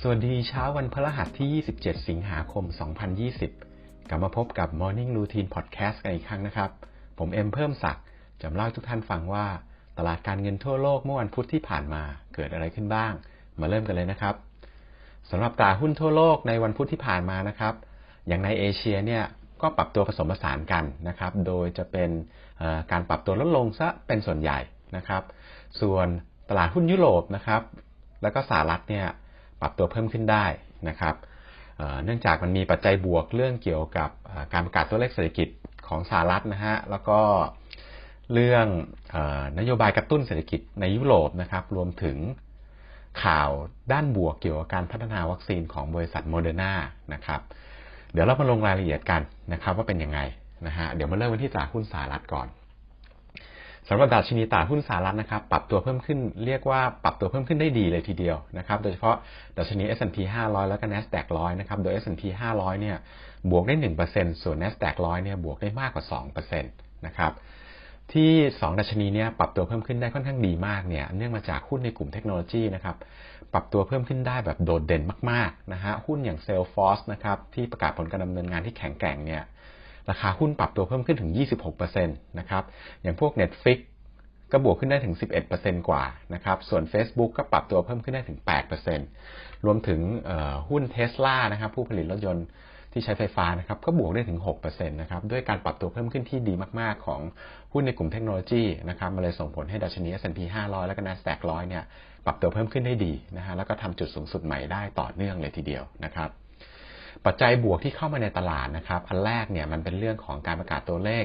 สวัสดีเช้าวันพฤหัสที่ 27 สิงหาคม 2020 กลับมาพบกับ Morning Routine Podcast กันอีกครั้งนะครับ ผมเอ็มเพิ่มศักดิ์จะเล่าให้ทุกท่านฟังว่า ตลาดการเงินทั่วโลกเมื่อวันพุธที่ผ่านมาเกิดอะไรขึ้นบ้าง มาเริ่มกันเลยนะครับสำหรับตลาดหุ้นทั่วโลกในวันพุธที่ผ่านมานะครับ อย่างในเอเชียเนี่ย ก็ปรับตัวผสมผสานกันนะครับ โดยจะเป็นการปรับตัวลดลงซะเป็นส่วนใหญ่นะครับ ส่วนตลาดหุ้นยุโรปนะครับ แล้วก็สหรัฐเนี่ยปรับตัวเพิ่มขึ้นได้นะครับ เนื่องจากมันมีปัจจัยบวกเรื่องเกี่ยวกับการประกาศตัวเลขเศรษฐกิจของสหรัฐนะฮะ แล้วก็เรื่องอนโยบายกระตุ้นเศรษฐกิจในยุโรปนะครับ รวมถึงข่าวด้านบวกเกี่ยวกับการพัฒนาวัคซีนของบริษัทโมเดอร์นานะครับ เดี๋ยวเรามาลงรายละเอียดกันนะครับ ว่าเป็นยังไงนะฮะเดี๋ยวมาเริ่มกันที่ตลาดหุ้นสหรัฐก่อนสำหรับดัชนีตลาดหุ้นสหรัฐนะครับ ปรับตัวเพิ่มขึ้นเรียกว่าปรับตัวเพิ่มขึ้นได้ดีเลยทีเดียวนะครับ โดยเฉพาะดัชนี S&P 500 แล้วก็ NASDAQ 100 นะครับ โดย S&P 500 เนี่ยบวกได้ 1%ส่วน NASDAQ 100 เนี่ยบวกได้มากกว่า 2%นะครับที่ 2 ดัชนีเนี่ยปรับตัวเพิ่มขึ้นได้ค่อนข้างดีมากเนี่ยเนื่องมาจากหุ้นในกลุ่มเทคโนโลยีนะครับ ปรับตัวเพิ่มขึ้นได้แบบโดดเด่นมากๆนะฮะหุ้นอย่าง Salesforce นะครับที่ประกาศผลการดำเนินงานที่แข็งแกร่งเนี่ยราคาหุ้นปรับตัวเพิ่มขึ้นถึง 26%นะครับอย่างพวก Netflix ก็บวกขึ้นได้ถึง 11%กว่านะครับส่วน Facebook ก็ปรับตัวเพิ่มขึ้นได้ถึง 8%รวมถึงหุ้น Tesla นะครับผู้ผลิตรถยนต์ที่ใช้ไฟฟ้านะครับก็บวกได้ถึง6%นะครับด้วยการปรับตัวเพิ่มขึ้นที่ดีมาก ๆ ของหุ้นในกลุ่มเทคโนโลยีนะครับมันเลยส่งผลให้ดัชนี S&P 500 แล้วก็ NASDAQ 100เนี่ย ปรับตัวเพิ่มขึ้นได้ดีนะฮะแล้วก็ทำจุดสูงสุดใหม่ได้ต่อเนื่องเลยทีเดียวนะครับ ปัจจัยบวกที่เข้ามาในตลาดนะครับ อันแรกเนี่ยมันเป็นเรื่องของการประกาศตัวเลข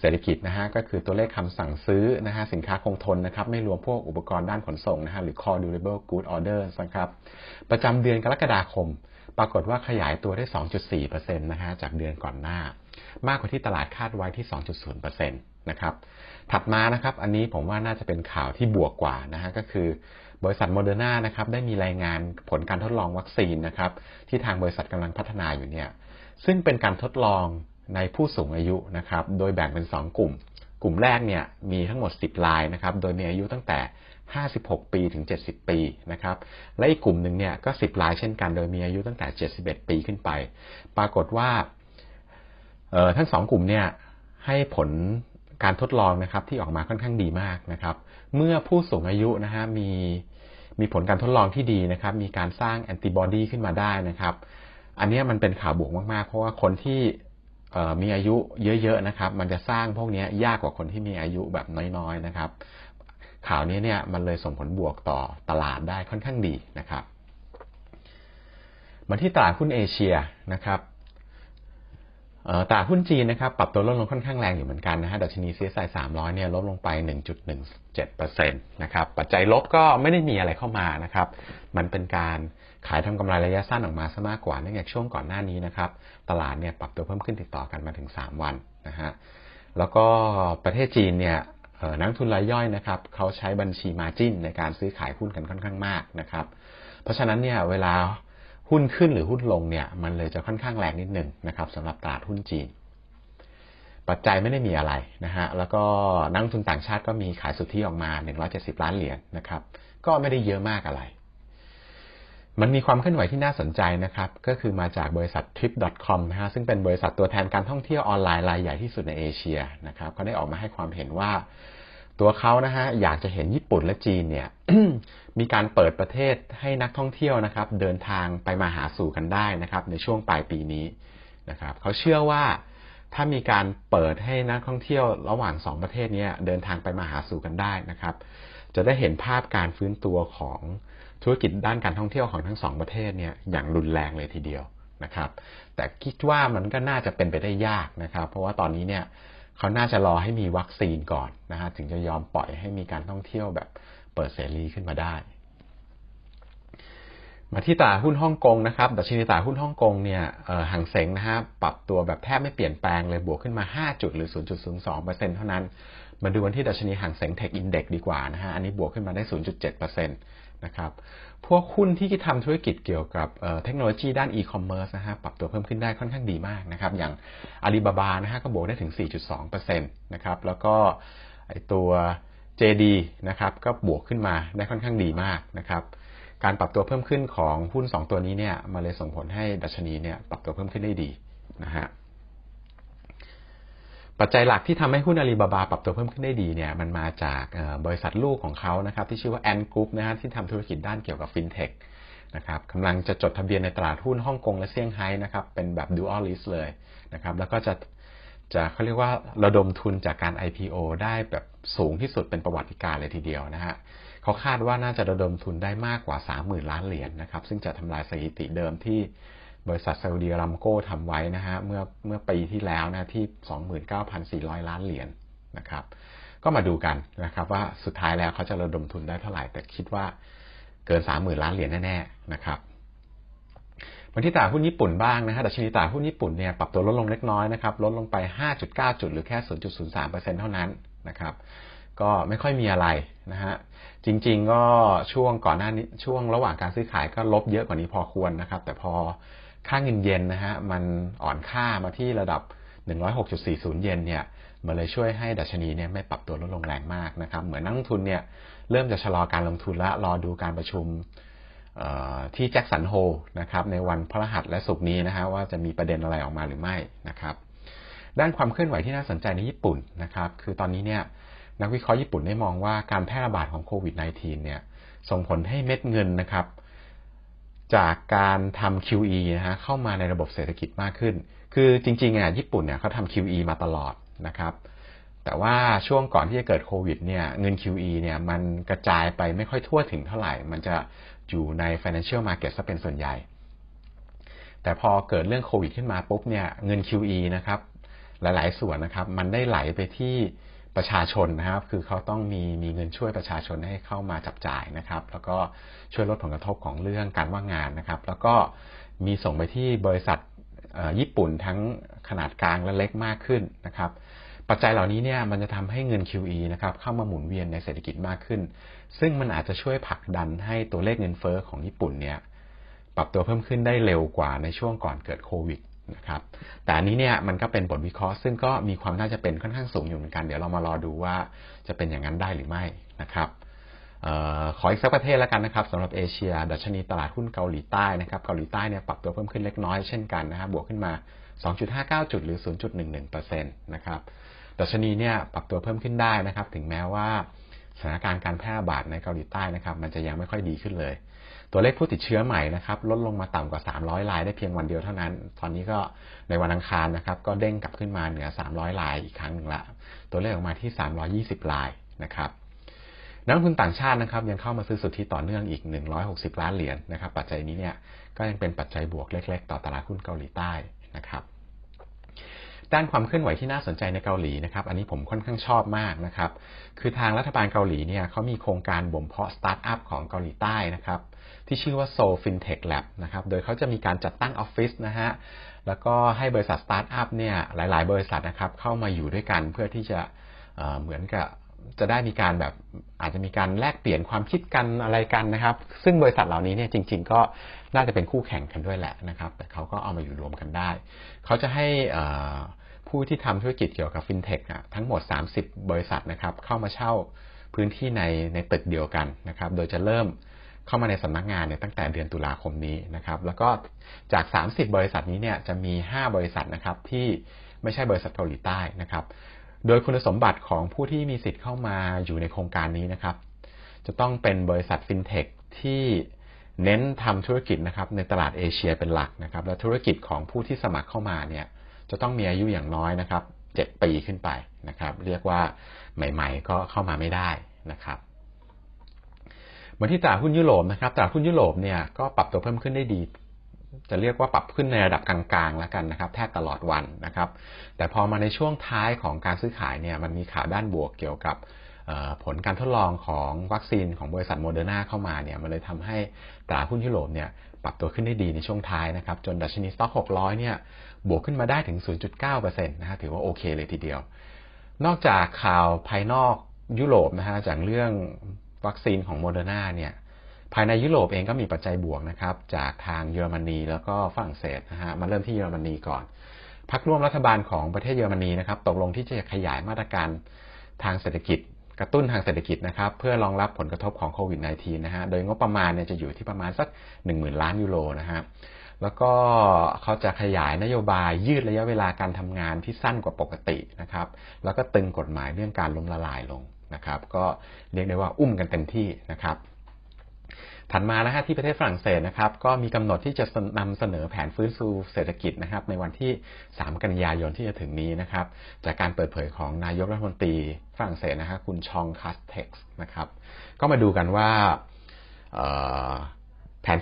เศรษฐกิจนะฮะก็คือตัวเลขคำสั่งซื้อนะฮะสินค้าคงทนนะครับไม่รวมพวกอุปกรณ์ด้านขนส่งนะฮะหรือ core durable good orders นะครับประจำเดือนกรกฎาคม ปรากฏว่าขยายตัวได้ 2.4%นะฮะจากเดือนก่อนหน้า มากกว่าที่ตลาดคาดไว้ที่ 2.0%นะครับถัดมานะครับอันนี้ผมว่าน่าจะเป็นข่าวที่บวกกว่านะฮะก็คือ บริษัทโมเดอร์นานะครับได้มีรายงานผลการทดลองวัคซีนนะครับ ที่ทางบริษัทกำลังพัฒนาอยู่เนี่ยซึ่งเป็นการทดลองในผู้สูงอายุนะครับ โดยแบ่งเป็น 2 กลุ่ม กลุ่มแรกเนี่ยมีทั้งหมด 10รายนะครับ โดยมีอายุตั้งแต่ 56 ปีถึง 70 ปีนะครับ และอีกกลุ่มหนึ่งเนี่ยก็ 10รายเช่นกัน โดยมีอายุตั้งแต่ 71 ปีขึ้นไป ปรากฏว่าทั้งสองกลุ่มเนี่ยให้ผลการทดลองนะครับที่ออกมาค่อนข้างดีมากนะครับ เมื่อผู้สูงอายุนะฮะมี มีผลการทดลองที่ดีนะครับ มีการสร้างแอนติบอดีขึ้นมาได้นะครับ อันนี้มันเป็นข่าวบวกมากๆ เพราะว่าคนที่มีอายุเยอะๆนะครับ มันจะสร้างพวกนี้ยากกว่าคนที่มีอายุแบบน้อยๆนะครับ ข่าวนี้เนี่ยมันเลยส่งผลบวกต่อตลาดได้ค่อนข้างดีนะครับ มาที่ตลาดหุ้นเอเชียนะครับ ตลาดหุ้นจีนนะครับปรับตัวลดลงค่อนข้างแรงอยู่เหมือนกันนะฮะดัชนี CSI 300 เนี่ยลดลงไป 1.17%นะครับปัจจัยลบก็ไม่ได้มีอะไรเข้ามานะครับ มันเป็นการขายทำกำไรระยะสั้นออกมาซะมากกว่าเนื่องจากช่วงก่อนหน้านี้นะครับ ตลาดเนี่ยปรับตัวเพิ่มขึ้นติดต่อกันมาถึง 3 วันนะฮะแล้วก็ประเทศจีนเนี่ยนักทุนรายย่อยนะครับเขาใช้บัญชีมาจิ้นในการซื้อขายหุ้นกันค่อนข้างมากนะครับ เพราะฉะนั้นเนี่ยเวลา หุ้นขึ้นหรือหุ้นลงเนี่ยมันเลยจะค่อนข้างแรงนิดหนึ่งนะครับสำหรับตลาดหุ้นจีน ปัจจัยไม่ได้มีอะไรนะฮะแล้วก็นักลงทุนต่างชาติก็มีขายสุทธิออกมา 170 ล้านเหรียญนะครับ ก็ไม่ได้เยอะมากอะไร มันมีความเคลื่อนไหวที่น่าสนใจนะครับ ก็คือมาจากบริษัท trip.com นะฮะซึ่งเป็นบริษัทตัวแทนการท่องเที่ยวออนไลน์รายใหญ่ที่สุดในเอเชียนะครับเขาได้ออกมาให้ความเห็นว่า ตัวเขานะฮะอยากจะเห็นญี่ปุ่นและจีนเนี่ยมีการเปิดประเทศให้นักท่องเที่ยวนะครับ เดินทางไปมาหาสู่กันได้นะครับ ในช่วงปลายปีนี้นะครับเขาเชื่อว่าถ้ามีการเปิดให้นักท่องเที่ยวระหว่างสองประเทศนี้เดินทางไปมาหาสู่กันได้นะครับ จะได้เห็นภาพการฟื้นตัวของธุรกิจด้านการท่องเที่ยวของทั้งสองประเทศเนี่ยอย่างรุนแรงเลยทีเดียวนะครับ แต่คิดว่ามันก็น่าจะเป็นไปได้ยากนะครับ เพราะว่าตอนนี้เนี่ย เขาน่าจะรอให้มีวัคซีนก่อนนะฮะถึงจะยอมปล่อยให้มีการท่องเที่ยวแบบเปิดเสรีขึ้นมาได้ มาที่ตลาดหุ้นฮ่องกงนะครับดัชนีตลาดหุ้นฮ่องกงเนี่ยห่างเสงนะฮะปรับตัวแบบแทบไม่เปลี่ยนแปลงเลยบวกขึ้นมา 5 จุดหรือ 0.02%เท่านั้น มาดูกันที่ดัชนีห่างเสงเทคอินเด็กดีกว่านะฮะอันนี้บวกขึ้นมาได้ 0.7% นะครับ พวกหุ้นที่ทำธุรกิจเกี่ยวกับเอ่อเทคโนโลยีด้านอีคอมเมิร์ซนะฮะปรับตัวเพิ่มขึ้นได้ค่อนข้างดีมากนะครับ อย่างอาลีบาบานะฮะก็บวกได้ถึง 4.2%นะครับ แล้วก็ไอตัว JD นะครับก็บวกขึ้นมาได้ค่อนข้างดีมากนะครับ การปรับตัวเพิ่มขึ้นของหุ้น 2 ตัวนี้เนี่ยมาเลยส่งผลให้ดัชนีเนี่ยปรับตัวเพิ่มขึ้นได้ดีนะฮะ ปัจจัยหลักที่ทำให้หุ้นอาลีบาบาปรับตัวเพิ่มขึ้นได้ดีเนี่ยมันมาจากบริษัทลูกของเขานะครับที่ชื่อว่าแอนกรุ๊ปนะฮะที่ทำธุรกิจด้านเกี่ยวกับฟินเทคนะครับกำลังจะจดทะเบียนในตลาดหุ้นฮ่องกงและเซี่ยงไฮ้นะครับเป็นแบบ dual list เลยนะครับแล้วก็จะจะเขาเรียกว่าระดมทุนจากการ IPO ได้แบบสูงที่สุดเป็นประวัติการเลยทีเดียวนะฮะเขาคาดว่าน่าจะระดมทุนได้มากกว่า 30,000 ล้านเหรียญนนะครับซึ่งจะทำลายสถิติเดิมที่ บริษัทซาอุดีอารัมโกทำไว้นะฮะเมื่อเมื่อปีที่แล้วนะที่ 29,400 ล้านเหรียญนนะครับก็มาดูกันนะครับว่าสุดท้ายแล้วเขาจะระดมทุนได้เท่าไหร่ แต่คิดว่าเกิน 30,000 ล้านเหรียญแน่ๆนะครับมาที่ตลาดหุ้นญี่ปุ่นบ้างนะฮะดัชนีตลาดหุ้นญี่ปุ่นเนี่ยปรับตัวลดลงเล็กน้อยนะครับลดลงไป 5.9 จุดหรือแค่ 0.03%เท่านั้นนะครับก็ไม่ค่อยมีอะไรนะฮะจริง ๆ ก็ช่วงก่อนหน้านี้ช่วงระหว่างการซื้อขายก็ลบเยอะกว่านี้พอควรนะครับ แต่พอ ค่าเงินเยนนะฮะมันอ่อนค่ามาที่ระดับ 106.40 เยนเนี่ยมันเลยช่วยให้ดัชนีเนี่ยไม่ปรับตัวลดลงแรงมากนะครับ เหมือนนักลงทุนเนี่ยเริ่มจะชะลอการลงทุนและรอดูการประชุมที่แจ็คสันโฮนะครับในวันพฤหัสและศุกร์นี้นะฮะว่าจะมีประเด็นอะไรออกมาหรือไม่นะครับด้านความเคลื่อนไหวที่น่าสนใจในญี่ปุ่นนะครับ คือตอนนี้เนี่ยนักวิเคราะห์ญี่ปุ่นได้มองว่าการแพร่ระบาดของโควิด -19 เนี่ยส่งผลให้เม็ดเงินนะครับ จากการทำ QE นะฮะเข้ามาในระบบเศรษฐกิจมากขึ้น คือจริงๆอะญี่ปุ่นเนี่ยเขาทำ QE มาตลอดนะครับ แต่ว่าช่วงก่อนที่จะเกิดโควิดเนี่ยเงิน QE เนี่ยมันกระจายไปไม่ค่อยทั่วถึงเท่าไหร่ มันจะอยู่ใน financial market ซะเป็นส่วนใหญ่ แต่พอเกิดเรื่องโควิดขึ้นมาปุ๊บเนี่ยเงิน QE นะครับหลายๆ ส่วนนะครับ มันได้ไหลไปที่ ประชาชนนะครับ คือเขาต้องมีมีเงินช่วยประชาชนให้เข้ามาจับจ่ายนะครับ แล้วก็ช่วยลดผลกระทบของเรื่องการว่างงานนะครับ แล้วก็มีส่งไปที่บริษัทญี่ปุ่นทั้งขนาดกลางและเล็กมากขึ้นนะครับ ปัจจัยเหล่านี้เนี่ยมันจะทำให้เงิน QE นะครับเข้ามาหมุนเวียนในเศรษฐกิจมากขึ้น ซึ่งมันอาจจะช่วยผลักดันให้ตัวเลขเงินเฟอ้อของญี่ปุ่นเนี่ยปรับตัวเพิ่มขึ้นได้เร็วกว่าในช่วงก่อนเกิดโควิด นะครับแต่อันนี้เนี่ยมันก็เป็นบทวิเคราะห์ซึ่งก็มีความน่าจะเป็นค่อนข้างสูงอยู่เหมือนกัน เดี๋ยวเรามารอดูว่าจะเป็นอย่างนั้นได้หรือไม่นะครับออขออีกสักประเทศแล้วกันนะครับสำหรับเอเชีย ดัชนีตลาดหุ้นเกาหลีใต้นะครับเกาหลีใต้เนี่ยปรับตัวเพิ่มขึ้นเล็กน้อยเช่นกันนะครับบวกขึ้นมา 2.59 จุดหรือ 0.11%นะครับดัชนีเนี่ยปรับตัวเพิ่มขึ้นได้นะครับ ถึงแม้ว่าสถานการณ์การแพร่ระบาดในเกาหลีใต้นะครับ มันจะยังไม่ค่อยดีขึ้นเลย ตัวเลขผู้ติดเชื้อใหม่นะครับลดลงมาต่ำกว่า 300รายได้เพียงวันเดียวเท่านั้น ตอนนี้ก็ในวันอังคารนะครับ ก็เด้งกลับขึ้นมาเหนือ 300รายอีกครั้งหนึ่งละ ตัวเลขออกมาที่ 320รายนะครับนักลงทุนต่างชาตินะครับยังเข้ามาซื้อสุทธิต่อเนื่องอีก 160 ล้านเหรียญนนะครับ ปัจจัยนี้เนี่ยก็ยังเป็นปัจจัยบวกเล็ก ๆ ต่อตลาดหุ้นเกาหลีใต้นะครับ ด้านความเคลื่อนไหวที่น่าสนใจในเกาหลีนะครับอันนี้ผมค่อนข้างชอบมากนะครับคือทางรัฐบาลเกาหลีเนี่ยเขามีโครงการบ่มเพาะสตาร์ทอัพของเกาหลีใต้นะครับที่ชื่อว่า Soul FinTech Lab นะครับโดยเขาจะมีการจัดตั้งออฟฟิศนะฮะแล้วก็ให้บริษัทสตาร์ทอัพเนี่ยหลาย ๆ บริษัทนะครับเข้ามาอยู่ด้วยกันเพื่อที่จะเหมือนกับจะได้มีการแบบอาจจะมีการแลกเปลี่ยนความคิดกันอะไรกันนะครับ ซึ่งบริษัทเหล่านี้เนี่ยจริง ๆ ก็น่าจะเป็นคู่แข่งกันด้วยแหละนะครับ แต่เขาก็เอามาอยู่รวมกันได้ เขาจะให้ ผู้ที่ทำธุรกิจเกี่ยวกับฟินเทคทั้งหมด 30 บริษัทนะครับเข้ามาเช่าพื้นที่ในในตึกเดียวกันนะครับ โดยจะเริ่มเข้ามาในสำนักงานเนี่ยตั้งแต่เดือนตุลาคมนี้นะครับ แล้วก็จาก 30 บริษัทนี้เนี่ยจะมี 5 บริษัทนะครับที่ไม่ใช่บริษัทเกาหลีใต้นะครับ โดยคุณสมบัติของผู้ที่มีสิทธิ์เข้ามาอยู่ในโครงการนี้นะครับ จะต้องเป็นบริษัทฟินเทคที่เน้นทำธุรกิจนะครับในตลาดเอเชียเป็นหลักนะครับ และธุรกิจของผู้ที่สมัครเข้ามาเนี่ย จะต้องมีอายุอย่างน้อยนะครับ7ปีขึ้นไปนะครับ เรียกว่าใหม่ ๆ ก็เข้ามาไม่ได้นะครับมาที่ตลาดหุ้นยุโรปนะครับตลาดหุ้นยุโรปเนี่ยก็ปรับตัวเพิ่มขึ้นได้ดี จะเรียกว่าปรับขึ้นในระดับกลางๆแล้วกันนะครับ แทบตลอดวันนะครับ แต่พอมาในช่วงท้ายของการซื้อขายเนี่ยมันมีข่าวด้านบวกเกี่ยวกับผลการทดลองของวัคซีนของบริษัทโมเดอร์นาเข้ามาเนี่ยมันเลยทำให้ตลาดหุ้นยุโรปเนี่ย ปรับตัวขึ้นได้ดีในช่วงท้ายนะครับ จนดัชนีสต็อก 600 เนี่ย บวกขึ้นมาได้ถึง 0.9%นะฮะถือว่าโอเคเลยทีเดียว นอกจากข่าวภายนอกยุโรปนะฮะจากเรื่องวัคซีนของโมเดอร์นาเนี่ย ภายในยุโรปเองก็มีปัจจัยบวกนะครับ จากทางเยอรมนีแล้วก็ฝรั่งเศสนะฮะมาเริ่มที่เยอรมนีก่อนพรรคร่วมรัฐบาลของประเทศเยอรมนีนะครับ ตกลงที่จะขยายมาตรการทางเศรษฐกิจ กระตุ้นทางเศรษฐกิจนะครับเพื่อรองรับผลกระทบของโควิด -19 นะฮะโดยงบประมาณเนี่ยจะอยู่ที่ประมาณสัก 10,000 ล้านยูโรนะฮะแล้วก็เขาจะขยายนโยบายยืดระยะเวลาการทำงานที่สั้นกว่าปกตินะครับแล้วก็ตึงกฎหมายเรื่องการล้มละลายลงนะครับก็เรียกได้ว่าอุ้มกันเต็มที่นะครับ ถัดมานะฮะที่ประเทศฝรั่งเศสนะครับก็มีกำหนดที่จะนำเสนอแผนฟื้นฟูเศรษฐกิจนะครับ ในวันที่ 3 กันยายนที่จะถึงนี้นะครับ จากการเปิดเผยของนายกรัฐมนตรีฝรั่งเศสนะฮะคุณชองคาสเท็กซ์นะครับ ก็มาดูกันว่า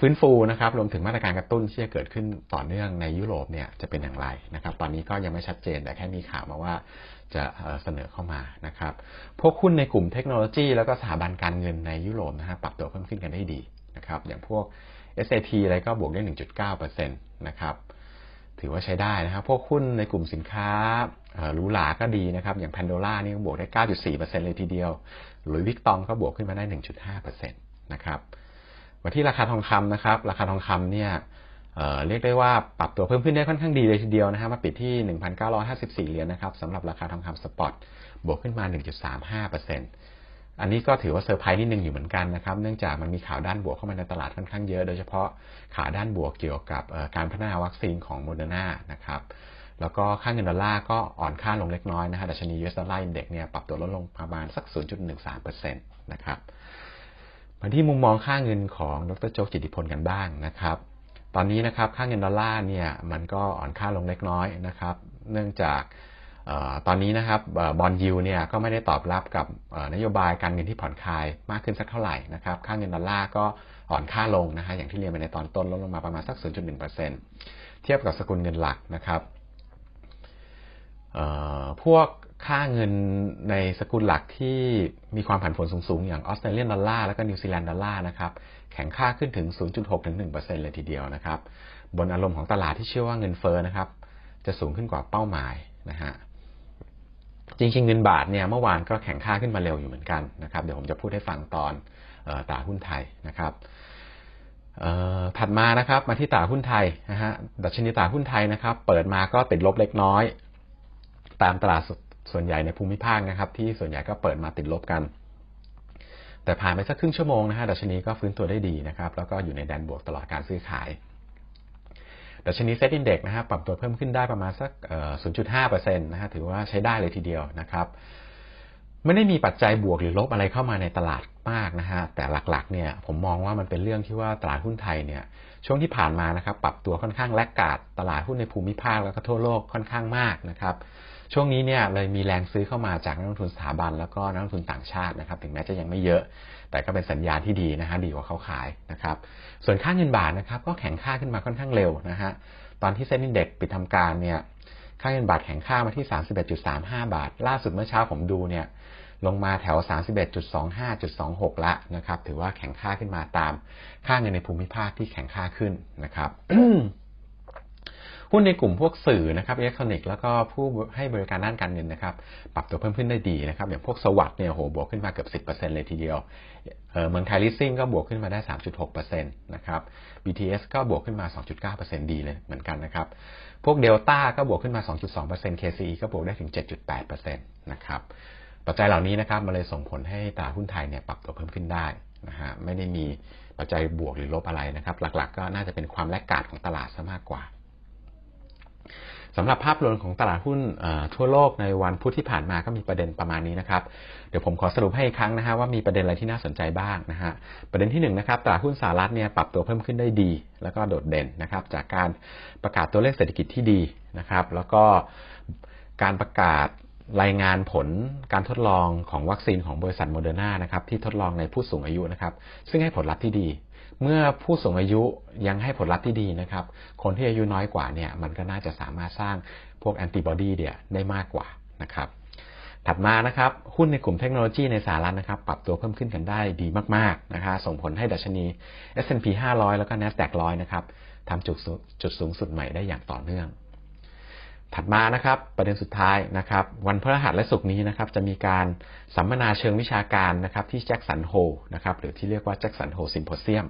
ฟื้นฟูนะครับรวมถึงมาตรการกระตุ้นที่จะเกิดขึ้นต่อเนื่องในยุโรปเนี่ยจะเป็นอย่างไรนะครับ ตอนนี้ก็ยังไม่ชัดเจนแต่แค่มีข่าวมาว่าจะเสนอเข้ามานะครับ พวกหุ้นในกลุ่มเทคโนโลยี แล้วก็สถาบันการเงินในยุโรปนะฮะปรับตัวเพิ่มขึ้นกันได้ดีนะครับ อย่างพวก SAP อะไรก็บวกได้ 1.9%นะครับถือว่าใช้ได้นะครับ พวกหุ้นในกลุ่มสินค้าหรูหราก็ดีนะครับ อย่าง Pandora นี่ก็บวกได้ 9.4%เลยทีเดียว หรือวิกตองก็บวกขึ้นมาได้ 1.5%นะครับมา ที่ราคาทองคำนะครับ ราคาทองคำเนี่ยเเรียกได้ว่าปรับตัวเพิ่มขึ้นได้ค่อนข้างดีเลยทีเดียวนะฮะมาปิดที่ 1,954 เหรียญนะครับสำหรับราคาทองคำสปอตบวกขึ้นมา 1.35%อันนี้ก็ถือว่าเซอร์ไพรส์นิดนึงอยู่เหมือนกันนะครับ เนื่องจากมันมีข่าวด้านบวกเข้ามาในตลาดค่อนข้างเยอะ โดยเฉพาะข่าวด้านบวกเกี่ยวกับการพัฒนาวัคซีนของโมเดอร์นานะครับ แล้วก็ค่าเงินดอลลาร์ก็อ่อนค่าลงเล็กน้อยนะฮะดัชนี US ดอลลาร์อินเด็กเนี่ยปรับตัวลดลงประมาณสัก 0.13%นะครับ มาที่มุมมองค่าเงินของดรโจกจิติพลกันบ้างนะครับ ตอนนี้นะครับค่าเงินดอลลาร์เนี่ยมันก็อ่อนค่าลงเล็กน้อยนะครับ เนื่องจากตอนนี้นะครับบอลยูเนี่ยก็ไม่ได้ตอบรับกับนโยบายการเงินที่ผ่อนคลายมากขึ้นสักเท่าไหร่นะครับ ค่าเงินดอลลาร์ก็อ่อนค่าลงนะฮะอย่างที่เรียนไปในตอนต้นลดลงมาประมาณสัก 0.1%เทียบกับสกุลเงินหลักนะครับพวก ค่าเงินในสกุลหลักที่มีความผันผวนสูงๆ อย่างออสเตรเลียนดอลลาร์และก็นิวซีแลนด์ดอลลาร์นะครับแข็งค่าขึ้นถึง 0.6 ถึง 1%เลยทีเดียวนะครับ บนอารมณ์ของตลาดที่เชื่อว่าเงินเฟ้อนะครับ จะสูงขึ้นกว่าเป้าหมายนะฮะจริงๆเงินบาทเนี่ยเมื่อวานก็แข็งค่าขึ้นมาเร็วอยู่เหมือนกันนะครับเดี๋ยวผมจะพูดให้ฟังตอนตลาดหุ้นไทยนะครับถัดมานะครับมาที่ตลาดหุ้นไทยนะฮะดัชนีตลาดหุ้นไทยนะครับ เปิดมาก็ติดลบเล็กน้อย ตามตลาด ส่วนใหญ่ในภูมิภาคนะครับ ที่ส่วนใหญ่ก็เปิดมาติดลบกัน แต่ผ่านไปสักครึ่งชั่วโมงนะฮะดัชนีก็ฟื้นตัวได้ดีนะครับ แล้วก็อยู่ในแดนบวกตลอดการซื้อขายดัชนีเซ็ตอินเด็กนะฮะปรับตัวเพิ่มขึ้นได้ประมาณสัก 0.5%นะฮะถือว่าใช้ได้เลยทีเดียวนะครับ ไม่ได้มีปัจจัยบวกหรือลบอะไรเข้ามาในตลาดมากนะฮะแต่หลักๆเนี่ยผมมองว่ามันเป็นเรื่องที่ว่าตลาดหุ้นไทยเนี่ยช่วงที่ผ่านมานะครับปรับตัวค่อนข้างแลกกาดตลาดหุ้นในภูมิภาคแล้วก็ทั่วโลกค่อนข้างมากนะครับ ช่วงนี้เนี่ยเลยมีแรงซื้อเข้ามาจากนักลงทุนสถาบันแล้วก็นักลงทุนต่างชาตินะครับ ถึงแม้จะยังไม่เยอะ แต่ก็เป็นสัญญาณที่ดีนะฮะดีกว่าเขาขายนะครับ ส่วนค่าเงินบาทนะครับ ก็แข็งค่าขึ้นมาค่อนข้างเร็วนะฮะตอนที่เซ็นดิ้งเด็กปิดทำการเนี่ยค่าเงินบาทแข็งค่ามาที่ 31.35 บาท ล่าสุดเมื่อเช้าผมดูเนี่ยลงมาแถว 31.25.26 ละนะครับ ถือว่าแข็งค่าขึ้นมาตามค่าเงินในภูมิภาคที่แข็งค่าขึ้นนะครับ หุ้นในกลุ่มพวกสื่อนะครับอิเล็กทรอนิกส์แล้วก็ผู้ให้บริการด้านการเงินนะครับปรับตัวเพิ่มขึ้นได้ดีนะครับอย่างพวกสวัสด์เนี่ยโหบวกขึ้นมาเกือบ 10%เลยทีเดียวเมืองไทยลิสซิ่งก็บวกขึ้นมาได้ 3.6%นะครับ BTS ก็บวกขึ้นมา 2.9%ดีเลยเหมือนกันนะครับ พวกเดลต้าก็บวกขึ้นมา 2.2% KCE ก็บวกได้ถึง 7.8%นะครับปัจจัยเหล่านี้นะครับมาเลยส่งผลให้ตลาดหุ้นไทยเนี่ยปรับตัวเพิ่มขึ้นได้นะฮะไม่ได้มีปัจจัยบวกหรือลบอะไรนะครับ หลักๆกก็น่าจะเป็นความแลกกาดของตลาดซะมากกว่า สำหรับภาพรวมของตลาดหุ้นทั่วโลกในวันพุธที่ผ่านมาก็มีประเด็นประมาณนี้นะครับเดี๋ยวผมขอสรุปให้อีกครั้งนะฮะว่ามีประเด็นอะไรที่น่าสนใจบ้างนะฮะประเด็นที่1นนะครับตลาดหุ้นสหรัฐเนี่ยปรับตัวเพิ่มขึ้นได้ดี แล้วก็โดดเด่นนะครับจากการประกาศตัวเลขเศรษฐกิจที่ดีนะครับแล้วก็การประกาศรายงานผลการทดลองของวัคซีนของบริษัทโมเดอร์นานะครับที่ทดลองในผู้สูงอายุนะครับซึ่งให้ผลลัพธ์ที่ดี เมื่อผู้สูงอายุยังให้ผลลัพธ์ที่ดีนะครับ คนที่อายุน้อยกว่าเนี่ยมันก็น่าจะสามารถสร้างพวกแอนติบอดีเนี่ยได้มากกว่านะครับ ถัดมานะครับ หุ้นในกลุ่มเทคโนโลยีในสหรัฐนะครับ ปรับตัวเพิ่มขึ้นกันได้ดีมากๆนะคะส่งผลให้ดัชนี S&P 500 แล้วก็ NASDAQ 100 นะครับทำจุดจุดสูงสุดใหม่ได้อย่างต่อเนื่อง ถัดมานะครับประเด็นสุดท้ายนะครับ วันพฤหัสและศุกร์นี้นะครับจะมีการสัมมนาเชิงวิชาการนะครับที่แจ็คสันโฮนะครับหรือที่เรียกว่าแจ็คสันโฮซิมโพเซียม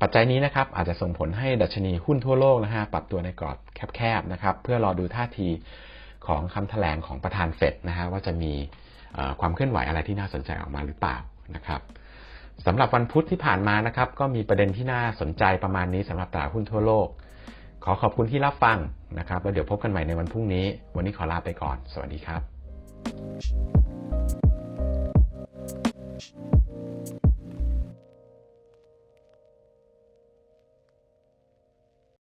ปัจจัยนี้นะครับอาจจะส่งผลให้ดัชนีหุ้นทั่วโลกนะฮะปรับตัวในกรอบแคบๆนะครับเพื่อรอดูท่าทีของคำถแถลงของประธานเฟดนะฮะว่าจะมีความเคลื่อนไหวอะไรที่น่าสนใจออกมาหรือเปล่านะครับสำหรับวันพุธที่ผ่านมานะครับก็มีประเด็นที่น่าสนใจประมาณนี้สำหรับตลาดหุ้นทั่วโลก ขอขอบคุณที่รับฟัง นะครับแล้วเดี๋ยวพบกันใหม่ในวันพรุ่งนี้ วันนี้ขอลาไปก่อน สวัสดีครับ Thank you.